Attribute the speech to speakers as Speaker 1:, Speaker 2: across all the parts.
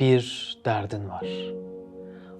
Speaker 1: bir derdin var.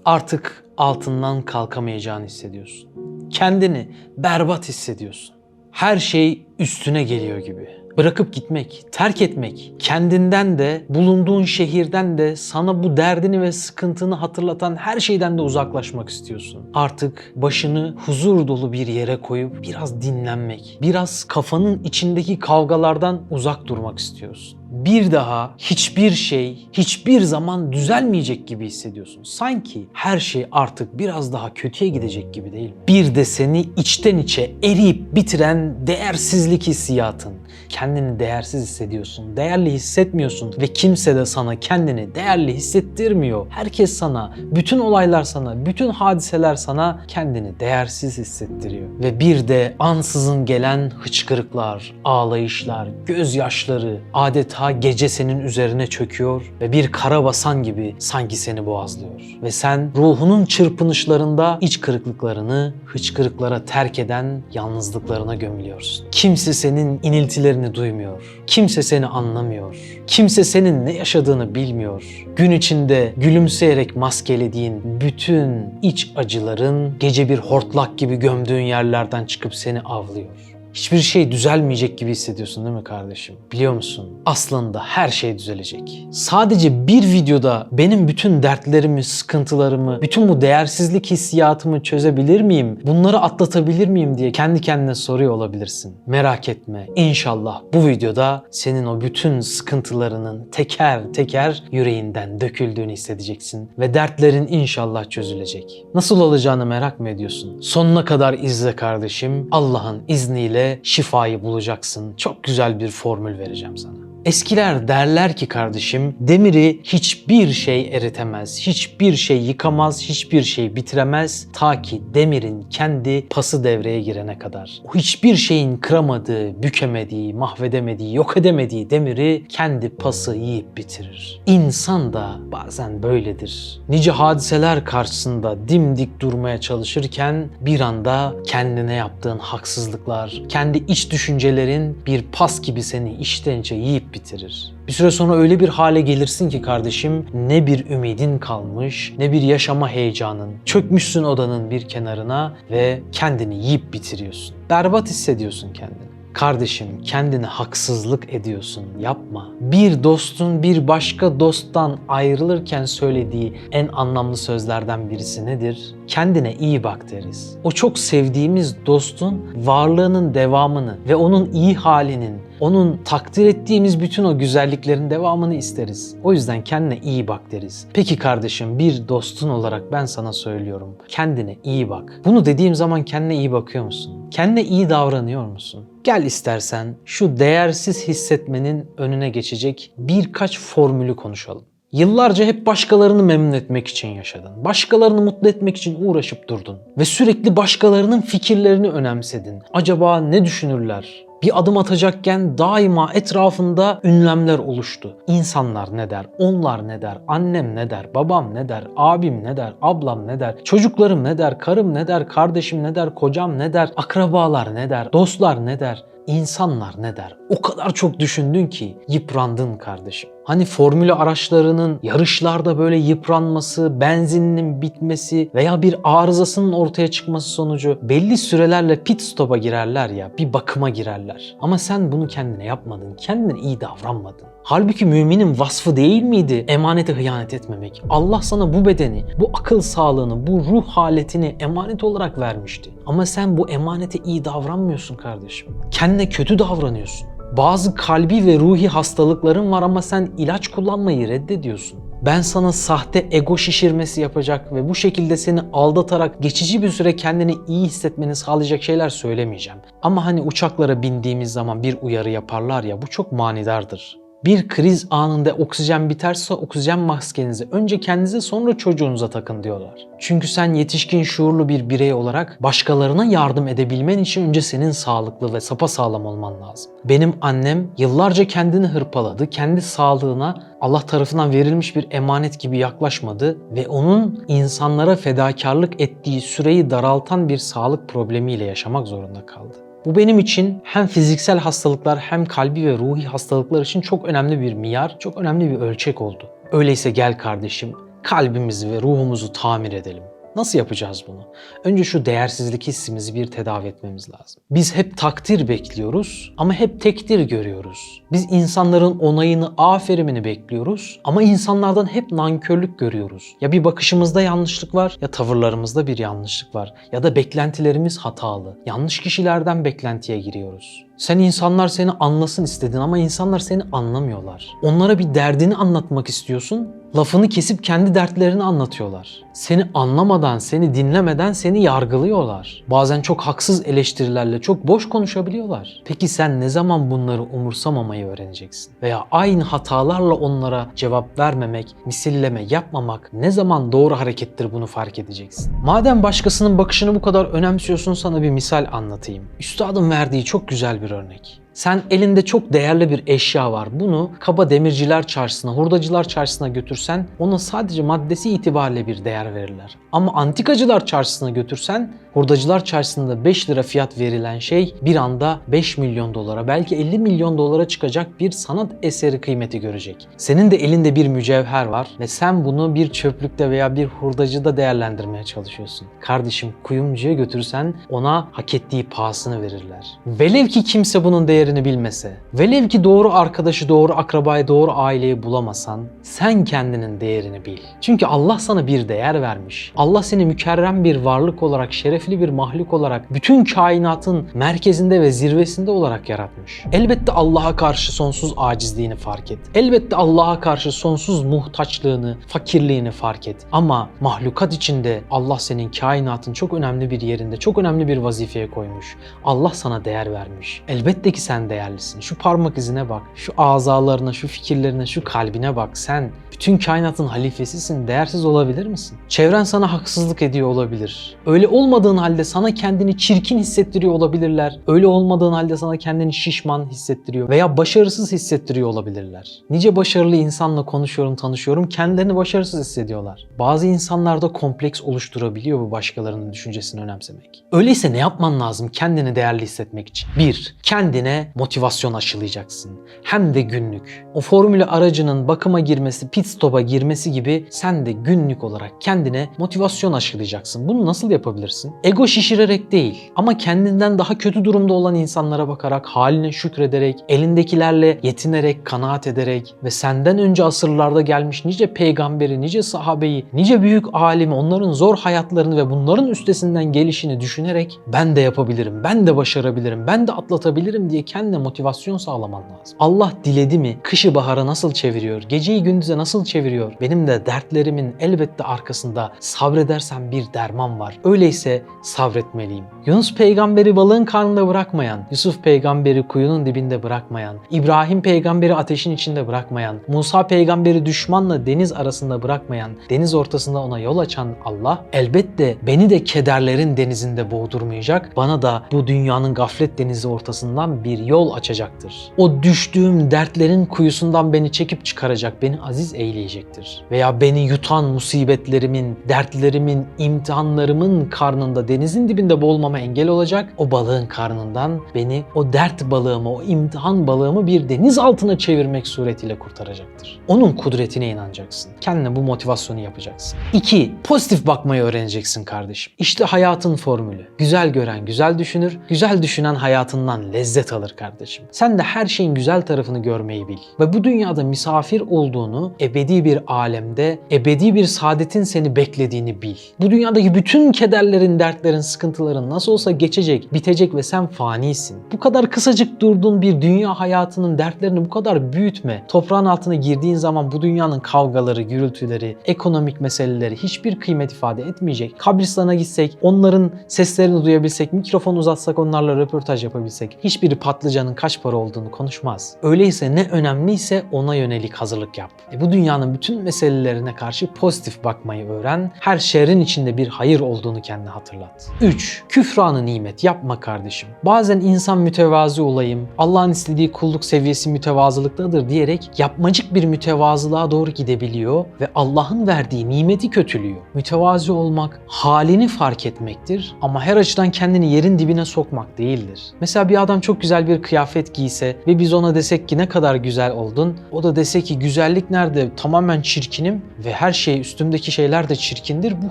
Speaker 1: Artık altından kalkamayacağını hissediyorsun. Kendini berbat hissediyorsun. Her şey üstüne geliyor gibi. Bırakıp gitmek, terk etmek, kendinden de, bulunduğun şehirden de, sana bu derdini ve sıkıntını hatırlatan her şeyden de uzaklaşmak istiyorsun. Artık başını huzur dolu bir yere koyup biraz dinlenmek, biraz kafanın içindeki kavgalardan uzak durmak istiyorsun. Bir daha hiçbir şey hiçbir zaman düzelmeyecek gibi hissediyorsun. Sanki her şey artık biraz daha kötüye gidecek gibi değil mi? Bir de seni içten içe eriyip bitiren değersizlik hissiyatın. Kendini değersiz hissediyorsun, değerli hissetmiyorsun ve kimse de sana kendini değerli hissettirmiyor. Herkes sana, bütün olaylar sana, bütün hadiseler sana kendini değersiz hissettiriyor. Ve bir de ansızın gelen hıçkırıklar, ağlayışlar, gözyaşları adeta gece senin üzerine çöküyor ve bir kara basan gibi sanki seni boğazlıyor. Ve sen ruhunun çırpınışlarında iç kırıklıklarını hıçkırıklara terk eden yalnızlıklarına gömülüyorsun. Kimse senin iniltilerini duymuyor. Kimse seni anlamıyor. Kimse senin ne yaşadığını bilmiyor. Gün içinde gülümseyerek maskelediğin bütün iç acıların gece bir hortlak gibi gömdüğün yerlerden çıkıp seni avlıyor. Hiçbir şey düzelmeyecek gibi hissediyorsun değil mi kardeşim? Biliyor musun? Aslında her şey düzelecek. Sadece bir videoda benim bütün dertlerimi, sıkıntılarımı, bütün bu değersizlik hissiyatımı çözebilir miyim? Bunları atlatabilir miyim diye kendi kendine soruyor olabilirsin. Merak etme. İnşallah bu videoda senin o bütün sıkıntılarının teker teker yüreğinden döküldüğünü hissedeceksin ve dertlerin inşallah çözülecek. Nasıl olacağını merak mı ediyorsun? Sonuna kadar izle kardeşim. Allah'ın izniyle şifayı bulacaksın. Çok güzel bir formül vereceğim sana. Eskiler derler ki kardeşim, demiri hiçbir şey eritemez, hiçbir şey yıkamaz, hiçbir şey bitiremez ta ki demirin kendi pası devreye girene kadar. O hiçbir şeyin kıramadığı, bükemediği, mahvedemediği, yok edemediği demiri kendi pası yiyip bitirir. İnsan da bazen böyledir. Nice hadiseler karşısında dimdik durmaya çalışırken bir anda kendine yaptığın haksızlıklar, kendi iç düşüncelerin bir pas gibi seni içten içe yiyip bitirir. Bir süre sonra öyle bir hale gelirsin ki kardeşim ne bir ümidin kalmış ne bir yaşama heyecanın. Çökmüşsün odanın bir kenarına ve kendini yiyip bitiriyorsun. Berbat hissediyorsun kendini. Kardeşim kendine haksızlık ediyorsun yapma. Bir dostun bir başka dosttan ayrılırken söylediği en anlamlı sözlerden birisi nedir? Kendine iyi bak deriz. O çok sevdiğimiz dostun varlığının devamını ve onun iyi halinin, onun takdir ettiğimiz bütün o güzelliklerin devamını isteriz. O yüzden kendine iyi bak deriz. Peki kardeşim bir dostun olarak ben sana söylüyorum. Kendine iyi bak. Bunu dediğim zaman kendine iyi bakıyor musun? Kendine iyi davranıyor musun? Gel istersen şu değersiz hissetmenin önüne geçecek birkaç formülü konuşalım. Yıllarca hep başkalarını memnun etmek için yaşadın. Başkalarını mutlu etmek için uğraşıp durdun. Ve sürekli başkalarının fikirlerini önemsedin. Acaba ne düşünürler? Bir adım atacakken daima etrafında ünlemler oluştu. İnsanlar ne der, onlar ne der, annem ne der, babam ne der, abim ne der, ablam ne der, çocuklarım ne der, karım ne der, kardeşim ne der, kocam ne der, akrabalar ne der, dostlar ne der, insanlar ne der. O kadar çok düşündün ki yıprandın kardeşim. Hani formülü araçlarının yarışlarda böyle yıpranması, benzininin bitmesi veya bir arızasının ortaya çıkması sonucu belli sürelerle pit stop'a girerler ya, bir bakıma girerler. Ama sen bunu kendine yapmadın, kendine iyi davranmadın. Halbuki müminin vasfı değil miydi emanete hıyanet etmemek? Allah sana bu bedeni, bu akıl sağlığını, bu ruh haletini emanet olarak vermişti. Ama sen bu emanete iyi davranmıyorsun kardeşim. Kendine kötü davranıyorsun. Bazı kalbi ve ruhi hastalıkların var ama sen ilaç kullanmayı reddediyorsun. Ben sana sahte ego şişirmesi yapacak ve bu şekilde seni aldatarak geçici bir süre kendini iyi hissetmeni sağlayacak şeyler söylemeyeceğim. Ama hani uçaklara bindiğimiz zaman bir uyarı yaparlar ya bu çok manidardır. Bir kriz anında oksijen biterse oksijen maskenizi önce kendinize sonra çocuğunuza takın diyorlar. Çünkü sen yetişkin şuurlu bir birey olarak başkalarına yardım edebilmen için önce senin sağlıklı ve sapasağlam olman lazım. Benim annem yıllarca kendini hırpaladı. Kendi sağlığına Allah tarafından verilmiş bir emanet gibi yaklaşmadı ve onun insanlara fedakarlık ettiği süreyi daraltan bir sağlık problemiyle yaşamak zorunda kaldı. Bu benim için hem fiziksel hastalıklar hem kalbi ve ruhi hastalıklar için çok önemli bir miyar, çok önemli bir ölçek oldu. Öyleyse gel kardeşim, kalbimizi ve ruhumuzu tamir edelim. Nasıl yapacağız bunu? Önce şu değersizlik hissimizi bir tedavi etmemiz lazım. Biz hep takdir bekliyoruz ama hep tekdir görüyoruz. Biz insanların onayını, aferimini bekliyoruz ama insanlardan hep nankörlük görüyoruz. Ya bir bakışımızda yanlışlık var ya tavırlarımızda bir yanlışlık var ya da beklentilerimiz hatalı. Yanlış kişilerden beklentiye giriyoruz. Sen insanlar seni anlasın istedin ama insanlar seni anlamıyorlar. Onlara bir derdini anlatmak istiyorsun, lafını kesip kendi dertlerini anlatıyorlar. Seni anlamadan, seni dinlemeden seni yargılıyorlar. Bazen çok haksız eleştirilerle çok boş konuşabiliyorlar. Peki sen ne zaman bunları umursamamayı öğreneceksin? Veya aynı hatalarla onlara cevap vermemek, misilleme yapmamak ne zaman doğru harekettir bunu fark edeceksin. Madem başkasının bakışını bu kadar önemsiyorsun sana bir misal anlatayım. Üstadın verdiği çok güzel bir örnek. Sen elinde çok değerli bir eşya var. Bunu kaba demirciler çarşısına, hurdacılar çarşısına götürsen ona sadece maddesi itibariyle bir değer verirler. Ama antikacılar çarşısına götürsen hurdacılar çarşısında 5 lira fiyat verilen şey bir anda 5 milyon dolara belki 50 milyon dolara çıkacak bir sanat eseri kıymeti görecek. Senin de elinde bir mücevher var ve sen bunu bir çöplükte veya bir hurdacıda değerlendirmeye çalışıyorsun. Kardeşim kuyumcuya götürsen ona hak ettiği pahasını verirler. Velev ki kimse bunun değerini bilmese, velev ki doğru arkadaşı, doğru akrabayı, doğru aileyi bulamasan sen kendinin değerini bil. Çünkü Allah sana bir değer vermiş. Allah seni mükerrem bir varlık olarak, şerefli bir mahluk olarak bütün kainatın merkezinde ve zirvesinde olarak yaratmış. Elbette Allah'a karşı sonsuz acizliğini fark et. Elbette Allah'a karşı sonsuz muhtaçlığını, fakirliğini fark et. Ama mahlukat içinde Allah senin kainatın çok önemli bir yerinde, çok önemli bir vazifeye koymuş. Allah sana değer vermiş. Elbette ki sen değerlisin. Şu parmak izine bak, şu azalarına, şu fikirlerine, şu kalbine bak. Sen bütün kainatın halifesisin. Değersiz olabilir misin? Çevren sana haksızlık ediyor olabilir. Öyle olmadığın halde sana kendini çirkin hissettiriyor olabilirler. Öyle olmadığın halde sana kendini şişman hissettiriyor veya başarısız hissettiriyor olabilirler. Nice başarılı insanla konuşuyorum, tanışıyorum. Kendilerini başarısız hissediyorlar. Bazı insanlarda kompleks oluşturabiliyor bu başkalarının düşüncesini önemsemek. Öyleyse ne yapman lazım kendini değerli hissetmek için? 1. Kendine motivasyon aşılayacaksın. Hem de günlük. O formülü aracının bakıma girmesi, pit stop'a girmesi gibi sen de günlük olarak kendine motivasyon aşılayacaksın. Bunu nasıl yapabilirsin? Ego şişirerek değil ama kendinden daha kötü durumda olan insanlara bakarak, haline şükrederek, elindekilerle yetinerek, kanaat ederek ve senden önce asırlarda gelmiş nice peygamberi, nice sahabeyi, nice büyük alimi, onların zor hayatlarını ve bunların üstesinden gelişini düşünerek ben de yapabilirim, ben de başarabilirim, ben de atlatabilirim diye kendine motivasyon sağlaman lazım. Allah diledi mi kışı bahara nasıl çeviriyor, geceyi gündüze nasıl çeviriyor? Benim de dertlerimin elbette arkasında sabredersem bir derman var. Öyleyse sabretmeliyim. Yunus peygamberi balığın karnında bırakmayan, Yusuf peygamberi kuyunun dibinde bırakmayan, İbrahim peygamberi ateşin içinde bırakmayan, Musa peygamberi düşmanla deniz arasında bırakmayan, deniz ortasında ona yol açan Allah elbette beni de kederlerin denizinde boğdurmayacak, bana da bu dünyanın gaflet denizi ortasından bir yol açacaktır. O düştüğüm dertlerin kuyusundan beni çekip çıkaracak, beni aziz eyleyecektir. Veya beni yutan musibetlerimin, dertlerimin, imtihanlarımın karnında denizin dibinde boğulmama engel olacak. O balığın karnından beni o dert balığımı, o imtihan balığımı bir deniz altına çevirmek suretiyle kurtaracaktır. Onun kudretine inanacaksın. Kendine bu motivasyonu yapacaksın. 2. Pozitif bakmayı öğreneceksin kardeşim. İşte hayatın formülü. Güzel gören güzel düşünür, güzel düşünen hayatından lezzet alır kardeşim. Sen de her şeyin güzel tarafını görmeyi bil. Ve bu dünyada misafir olduğunu, ebedi bir alemde, ebedi bir saadetin seni beklediğini bil. Bu dünyadaki bütün kederlerin, dertlerin, sıkıntıların nasıl olsa geçecek, bitecek ve sen fanisin. Bu kadar kısacık durduğun bir dünya hayatının dertlerini bu kadar büyütme. Toprağın altına girdiğin zaman bu dünyanın kavgaları, gürültüleri, ekonomik meseleleri hiçbir kıymet ifade etmeyecek. Kabristana gitsek, onların seslerini duyabilsek, mikrofon uzatsak onlarla röportaj yapabilsek hiçbiri pat patlıcanın kaç para olduğunu konuşmaz. Öyleyse ne önemliyse ona yönelik hazırlık yap. E bu dünyanın bütün meselelerine karşı pozitif bakmayı öğren. Her şerrin içinde bir hayır olduğunu kendine hatırlat. 3. Küfranı nimet yapma kardeşim. Bazen insan mütevazi olayım, Allah'ın istediği kulluk seviyesi mütevazılıktadır diyerek yapmacık bir mütevazılığa doğru gidebiliyor ve Allah'ın verdiği nimeti kötülüyor. Mütevazi olmak halini fark etmektir ama her açıdan kendini yerin dibine sokmak değildir. Mesela bir adam çok güzel bir kıyafet giyse ve biz ona desek ki ne kadar güzel oldun, o da dese ki güzellik nerede tamamen çirkinim ve her şey üstümdeki şeyler de çirkindir bu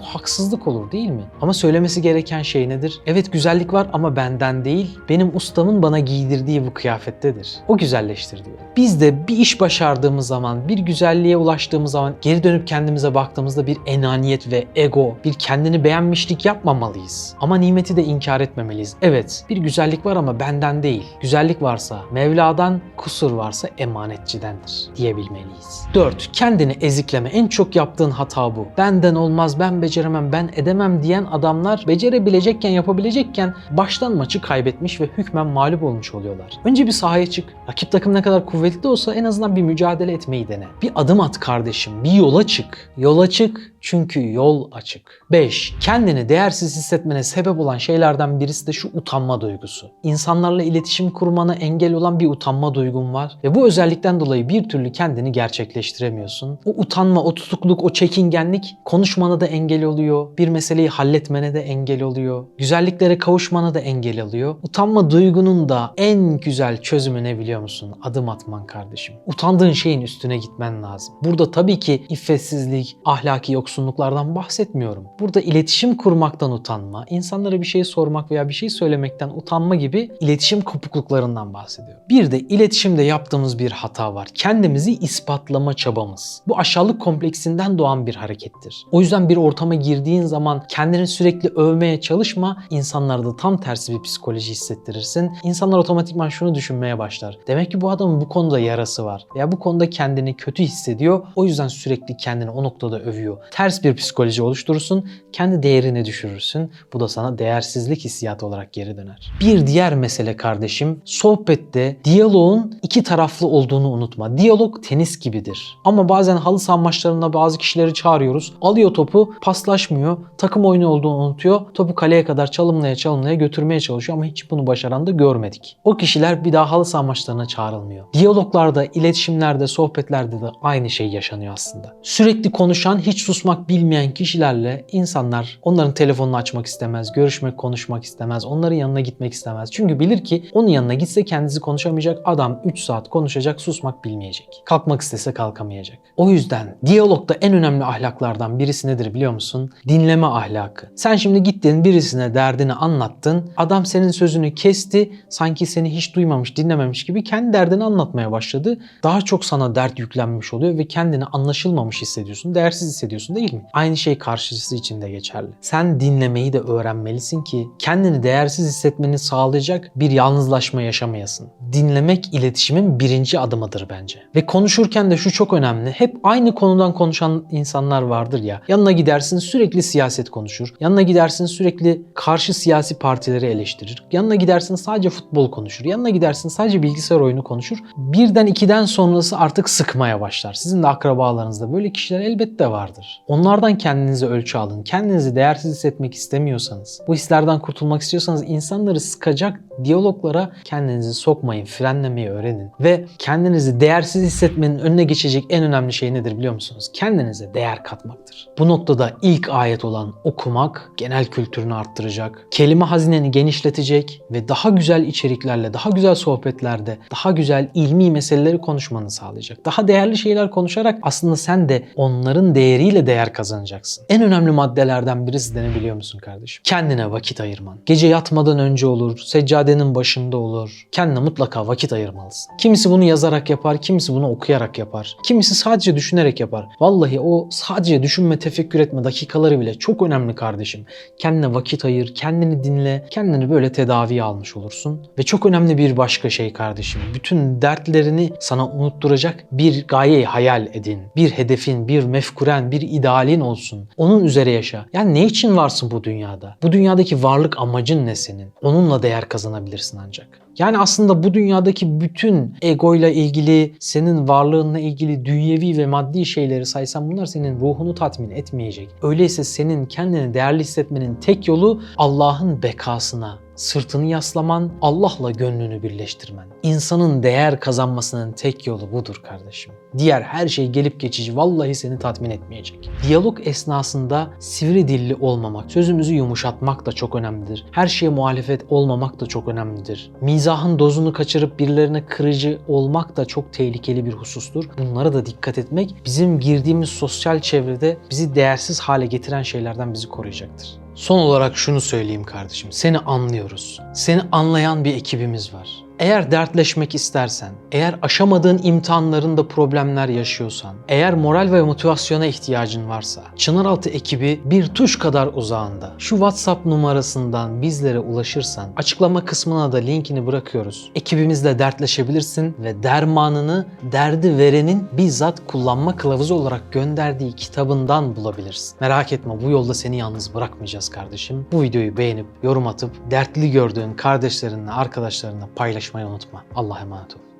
Speaker 1: haksızlık olur değil mi? Ama söylemesi gereken şey nedir? Evet güzellik var ama benden değil, benim ustamın bana giydirdiği bu kıyafettedir. O güzelleştir diyor. Biz de bir iş başardığımız zaman, bir güzelliğe ulaştığımız zaman geri dönüp kendimize baktığımızda bir enaniyet ve ego, bir kendini beğenmişlik yapmamalıyız. Ama nimeti de inkar etmemeliyiz. Evet, bir güzellik var ama benden değil. Güzellik varsa Mevla'dan, kusur varsa emanetçidendir diyebilmeliyiz. 4. Kendini ezikleme. En çok yaptığın hata bu. Benden olmaz, ben beceremem, ben edemem diyen adamlar becerebilecekken, yapabilecekken baştan maçı kaybetmiş ve hükmen mağlup olmuş oluyorlar. Önce bir sahaya çık. Rakip takım ne kadar kuvvetli olsa en azından bir mücadele etmeyi dene. Bir adım at kardeşim, bir yola çık. Yola çık çünkü yol açık. 5. Kendini değersiz hissetmene sebep olan şeylerden birisi de şu utanma duygusu. İnsanlarla iletişim kurmana engel olan bir utanma duygun var ve bu özellikten dolayı bir türlü kendini gerçekleştiremiyorsun. O utanma, o tutukluk, o çekingenlik konuşmana da engel oluyor. Bir meseleyi halletmene de engel oluyor. Güzelliklere kavuşmana da engel oluyor. Utanma duygunun da en güzel çözümü ne biliyor musun? Adım atman kardeşim. Utandığın şeyin üstüne gitmen lazım. Burada tabii ki iffetsizlik, ahlaki yoksunluklardan bahsetmiyorum. Burada iletişim kurmaktan utanma, insanlara bir şey sormak veya bir şey söylemekten utanma gibi iletişim kopukluklarından bahsediyorum. Bir de iletişimde yaptığımız bir hata var. Kendimizi ispatlama çabamız. Bu aşağılık kompleksinden doğan bir harekettir. O yüzden bir ortama girdiğin zaman kendini sürekli övmeye çalışma. İnsanlarda tam tersi bir psikoloji hissettirirsin. İnsanlar otomatikman şunu düşünmeye başlar. Demek ki bu adamın bu konuda yarası var. Veya bu konuda kendini kötü hissediyor. O yüzden sürekli kendini o noktada övüyor. Ters bir psikoloji oluşturursun. Kendi değerini düşürürsün. Bu da sana değersizlik hissiyatı olarak geri döner. Bir diğer mesele kardeşim, sohbette diyaloğun iki taraflı olduğunu unutma. Diyalog tenis gibidir. Ama bazen halı saha maçlarında bazı kişileri çağırıyoruz. Alıyor topu, paslaşmıyor. Takım oyunu olduğunu unutuyor. Topu kaleye kadar çalımlaya çalımlaya götürmeye çalışıyor ama hiç bunu başaran da görmedik. O kişiler bir daha halı saha maçlarına çağrılmıyor. Diyaloglarda, iletişimlerde, sohbetlerde de aynı şey yaşanıyor aslında. Sürekli konuşan, hiç susmak bilmeyen kişilerle insanlar onların telefonunu açmak istemez, görüşmek, konuşmak istemez, onların yanına gitmek istemez. Çünkü bilir ki onun yanına gitse kendisi konuşamayacak, adam 3 saat konuşacak, susmak bilmeyecek. Kalkmak istese kalkamayacak. O yüzden diyalogda en önemli ahlaklardan birisi nedir biliyor musun? Dinleme ahlakı. Sen şimdi gittin birisine derdini anlattın, adam senin sözünü kesti, sanki seni hiç duymamış, dinlememiş gibi kendi derdini anlatmaya başladı. Daha çok sana dert yüklenmiş oluyor ve kendini anlaşılmamış hissediyorsun, değersiz hissediyorsun değil mi? Aynı şey karşıcısı için de geçerli. Sen dinlemeyi de öğrenmelisin ki kendini değersiz hissetmeni sağlayacak bir yalnızlaşma yaşamayasın. Dinlemek iletişimin birinci adımıdır bence. Ve konuşurken de şu çok önemli. Hep aynı konudan konuşan insanlar vardır ya. Yanına gidersin sürekli siyaset konuşur. Yanına gidersin sürekli karşı siyasi partileri eleştirir. Yanına gidersin sadece futbol konuşur. Yanına gidersin sadece bilgisayar oyunu konuşur. Birden ikiden sonrası artık sıkmaya başlar. Sizin de akrabalarınızda böyle kişiler elbette vardır. Onlardan kendinize ölçü alın. Kendinizi değersiz hissetmek istemiyorsanız, bu hislerden kurtulmak istiyorsanız insanları sıkacak diyaloglara kendinizi sokmayın, frenlemeyi öğrenin. Ve kendinizi değersiz hissetmenin önüne geçecek en önemli şey nedir biliyor musunuz? Kendinize değer katmaktır. Bu noktada ilk ayet olan okumak genel kültürünü arttıracak, kelime hazineni genişletecek ve daha güzel içeriklerle, daha güzel sohbetlerde, daha güzel ilmi meseleleri konuşmanı sağlayacak. Daha değerli şeyler konuşarak aslında sen de onların değeriyle değer kazanacaksın. En önemli maddelerden birisi de ne biliyor musun kardeşim? Kendine vakit ayırman. Gece yatmadan önce olur, seccadenin başında olur. Kendine mutlaka vakit ayırmalısın. Kimisi bunu yazarak yapar, kimisi bunu okuyarak yapar. Kimisi sadece düşünerek yapar. Vallahi o sadece düşünme, tefekkür etme dakikaları bile çok önemli kardeşim. Kendine vakit ayır, kendini dinle, kendini böyle tedaviye almış olursun. Ve çok önemli bir başka şey kardeşim. Bütün dertlerini sana unutturacak bir gayeyi hayal edin. Bir hedefin, bir mefkuren, bir idealin olsun. Onun üzere yaşa. Yani ne için varsın bu dünyada? Bu dünyadaki varlık amacın ne senin? Onunla değer kazanabilirsin ancak. Yani aslında bu dünyadaki bütün egoyla ilgili, senin varlığınla ilgili dünyevi ve maddi şeyleri saysan bunlar senin ruhunu tatmin etmeyecek. Öyleyse senin kendini değerli hissetmenin tek yolu Allah'ın bekasına, sırtını yaslaman, Allah'la gönlünü birleştirmen. İnsanın değer kazanmasının tek yolu budur kardeşim. Diğer her şey gelip geçici vallahi seni tatmin etmeyecek. Diyalog esnasında sivri dilli olmamak, sözümüzü yumuşatmak da çok önemlidir. Her şeye muhalefet olmamak da çok önemlidir. Mizahın dozunu kaçırıp birilerine kırıcı olmak da çok tehlikeli bir husustur. Bunlara da dikkat etmek bizim girdiğimiz sosyal çevrede bizi değersiz hale getiren şeylerden bizi koruyacaktır. Son olarak şunu söyleyeyim kardeşim. Seni anlıyoruz. Seni anlayan bir ekibimiz var. Eğer dertleşmek istersen, eğer aşamadığın imtihanlarında problemler yaşıyorsan, eğer moral ve motivasyona ihtiyacın varsa, Çınaraltı ekibi bir tuş kadar uzağında. Şu WhatsApp numarasından bizlere ulaşırsan, açıklama kısmına da linkini bırakıyoruz. Ekibimizle dertleşebilirsin ve dermanını derdi verenin bizzat kullanma kılavuzu olarak gönderdiği kitabından bulabilirsin. Merak etme bu yolda seni yalnız bırakmayacağız kardeşim. Bu videoyu beğenip yorum atıp dertli gördüğün kardeşlerinle, arkadaşlarınla paylaşmayı unutma. Allah'a emanet ol.